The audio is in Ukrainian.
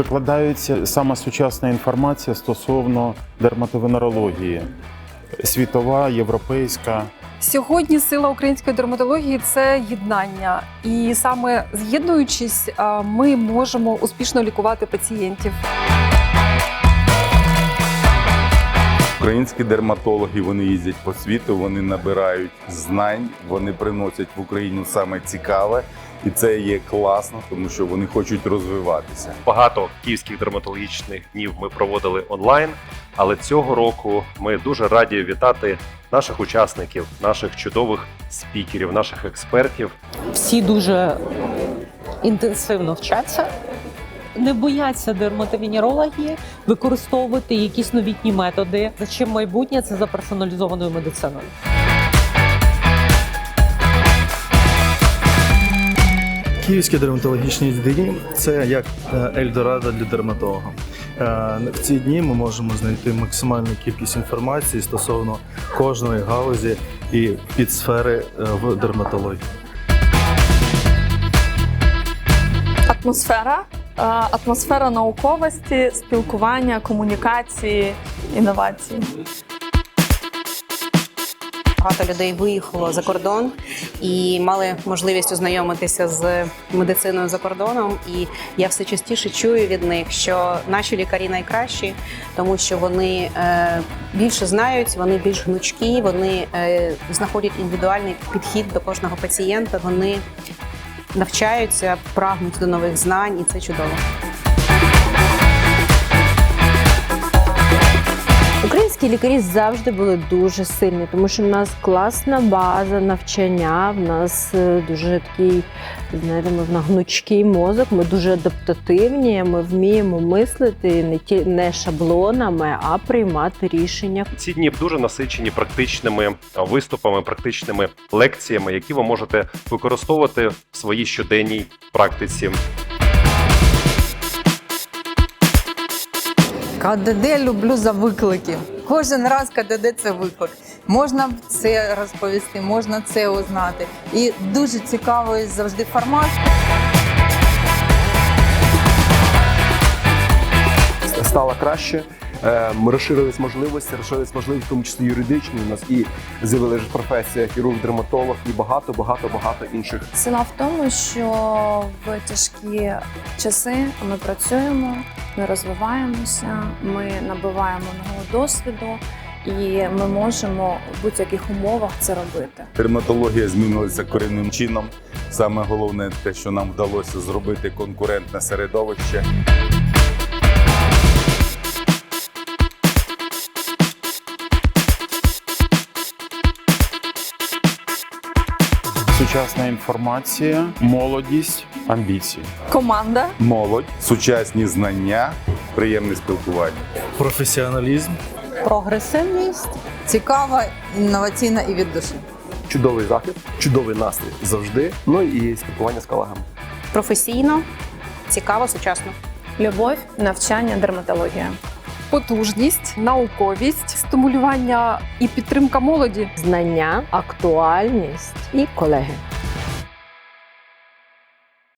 Викладається саме сучасна інформація стосовно дерматовенерології, світова, європейська. Сьогодні сила української дерматології це єднання, і саме з'єднуючись, ми можемо успішно лікувати пацієнтів. Українські дерматологи вони їздять по світу, вони набирають знань, вони приносять в Україну саме цікаве, і це є класно, тому що вони хочуть розвиватися. Багато київських дерматологічних днів ми проводили онлайн, але цього року ми дуже раді вітати наших учасників, наших чудових спікерів, наших експертів. всі дуже інтенсивно вчаться, не бояться дерматовенерології використовувати якісь новітні методи. За чим майбутнє це за персоналізованою медициною. Київські дерматологічні дні це як е, Ельдорадо для дерматолога. Е, В ці дні ми можемо знайти максимальну кількість інформації стосовно кожної галузі і підсфери е, в дерматології. атмосфера, атмосфера науковості, спілкування, комунікації, інновації. Багато людей виїхало за кордон і мали можливість ознайомитися з медициною за кордоном. І я все частіше чую від них, що наші лікарі найкращі, тому що вони е, більше знають, вони більш гнучкі, вони е, знаходять індивідуальний підхід до кожного пацієнта. Вони навчаються, прагнуть до нових знань, і це чудово. Українські лікарі завжди були дуже сильні, тому що в нас класна база навчання. В нас е, дуже такий, знаєте, можна гнучкий мозок. Ми дуже адаптативні. Ми вміємо мислити не ті не шаблонами, а приймати рішення. Ці дні дуже насичені практичними виступами, практичними лекціями, які ви можете використовувати в своїй щоденній практиці. КДД люблю за виклики. Кожен раз КДД це виклик. Можна це розповісти, можна це узнати. І дуже цікавий завжди формат. Стало краще. Е, Ми розширились можливості, розширились можливості, в тому числі юридичні. У нас і з'явилася професія хірург-дерматолог і багато, багато, багато інших. Сила в тому, що в тяжкі часи ми працюємо, ми розвиваємося, ми набуваємо нового досвіду, і ми можемо в будь-яких умовах це робити. Дерматологія змінилася корінним чином. Саме головне те, що нам вдалося зробити конкурентне середовище. Сучасна інформація, молодість, амбіції. Команда Молодь, сучасні знання, приємне спілкування. Професіоналізм Прогресивність Цікава, інноваційна і від душі. Чудовий захід, чудовий настрій завжди. Ну і спілкування з колегами. Професійно, цікаво, сучасно. любов, навчання, дерматологія. Потужність, науковість, стимулювання і підтримка молоді. Знання, актуальність і колеги.